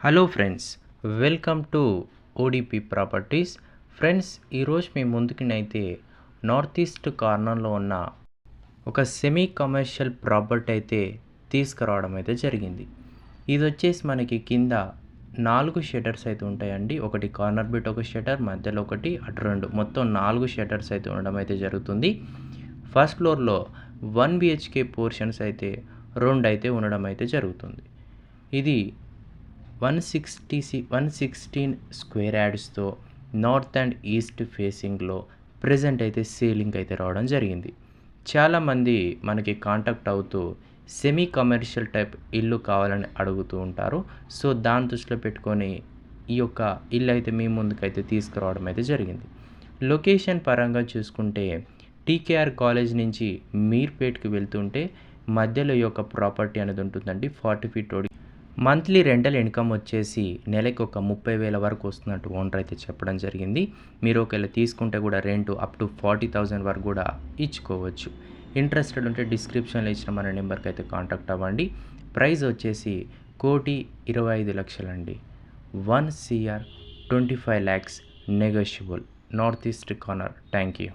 Hello friends welcome to ODP properties friends ఈరోజు మీ ముందుకినైతే north east కార్నర్లో ఉన్న ఒక సెమీ కమర్షియల్ ప్రాపర్టీ అయితే తీసుకురావడం అయితే జరిగింది. ఇది వచ్చేసి మనకి కింద నాలుగు షటర్స్ అయితే ఉంటాయండి. ఒకటి కార్నర్ బిట్ ఒక షటర్ మధ్యలో ఒకటి అటు రెండు. మొత్తం నాలుగు షటర్స్ అయితే ఉండడం అయితే జరుగుతుంది. ఫస్ట్ ఫ్లోర్లో వన్ బిహెచ్కే పోర్షన్స్ అయితే రెండు అయితే ఉండడం అయితే జరుగుతుంది. ఇది one sixty C one sixteen square యాడ్స్తో north and east ఫేసింగ్లో ప్రజెంట్ అయితే సేలింగ్ అయితే రావడం జరిగింది. చాలామంది మనకి కాంటాక్ట్ అవుతూ సెమీ కమర్షియల్ టైప్ ఇల్లు కావాలని అడుగుతూ ఉంటారు. సో దాని దృష్టిలో పెట్టుకొని ఈ యొక్క ఇల్లు అయితే మీ ముందుకైతే తీసుకురావడం అయితే జరిగింది. లొకేషన్ పరంగా చూసుకుంటే టీకేఆర్ కాలేజ్ నుంచి మీర్పేట్కి వెళ్తుంటే మధ్యలో ఈ యొక్క ప్రాపర్టీ అనేది ఉంటుందండి. Forty feet road monthly rental income వచ్చేసి నెలకి ఒక ముప్పై వేల వరకు వస్తున్నట్టు ఓనర్ అయితే చెప్పడం జరిగింది. మీరు ఒకవేళ తీసుకుంటే కూడా rent up to forty thousand వరకు కూడా ఇచ్చుకోవచ్చు. ఇంట్రెస్టెడ్ ఉంటే డిస్క్రిప్షన్లో ఇచ్చిన మన నెంబర్కి అయితే కాంటాక్ట్ అవ్వండి. ప్రైస్ వచ్చేసి కోటి ఇరవై ఐదు లక్షలండి. One CR twenty five lakhs negotiable. North east corner. Thank you.